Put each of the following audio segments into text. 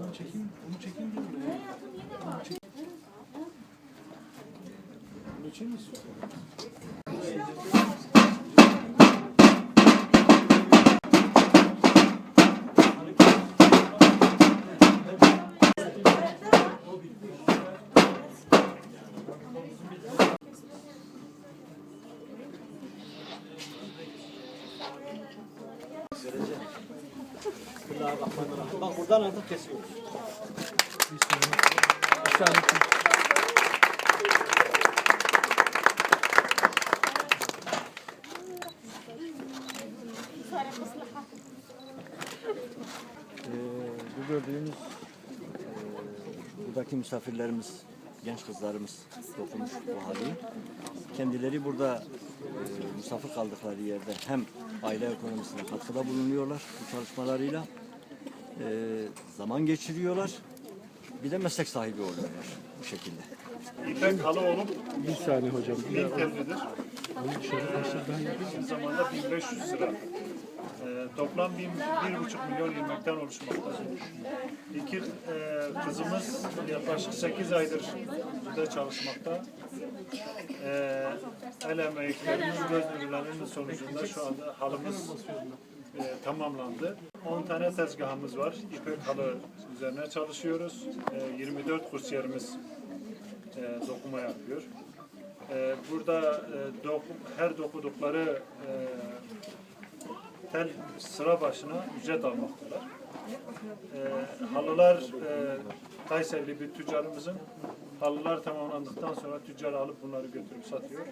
Onu çekeyim, onu çekeyim diyorum ya. Onu çek- Bunu için mi istiyorsun? Bismillahirrahmanirrahim. Bak buradan artık kesiyoruz. Saniye. Ee, bu gördüğünüz e, buradaki misafirlerimiz, genç kızlarımız dokumuş bu hali. Kendileri burada e, misafir kaldıkları yerde hem aile ekonomisine katkıda bulunuyorlar bu çalışmalarıyla. E, zaman geçiriyorlar. Bir de meslek sahibi oluyorlar bu şekilde. İpek Halıoğlu Bir saniye hocam. Bir bin daha- tellidir. Onu şöyle başla ben yapayım. Aynı zamanda 1500 lira. Ee, toplam 1,5 milyon ilmekten oluşmaktadır. İki e, kızımız yaklaşık 8 aydır burada çalışmakta. Ee, el emeklerimiz, göz nurlarının sonucunda şu anda halımız e, tamamlandı. 10 tane tezgahımız var. İpek halı üzerine çalışıyoruz. E, 24 kursiyerimiz e, dokuma yapıyor. E, burada e, doku- her dokudukları e, tel sıra başına ücret almaktalar. E, halılar e, Kayserili bir tüccarımızın halılar tamamlandıktan sonra tüccar alıp bunları götürüp satıyor.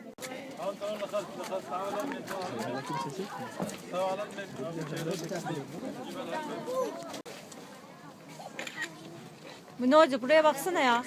Olacak? Buraya baksana ya.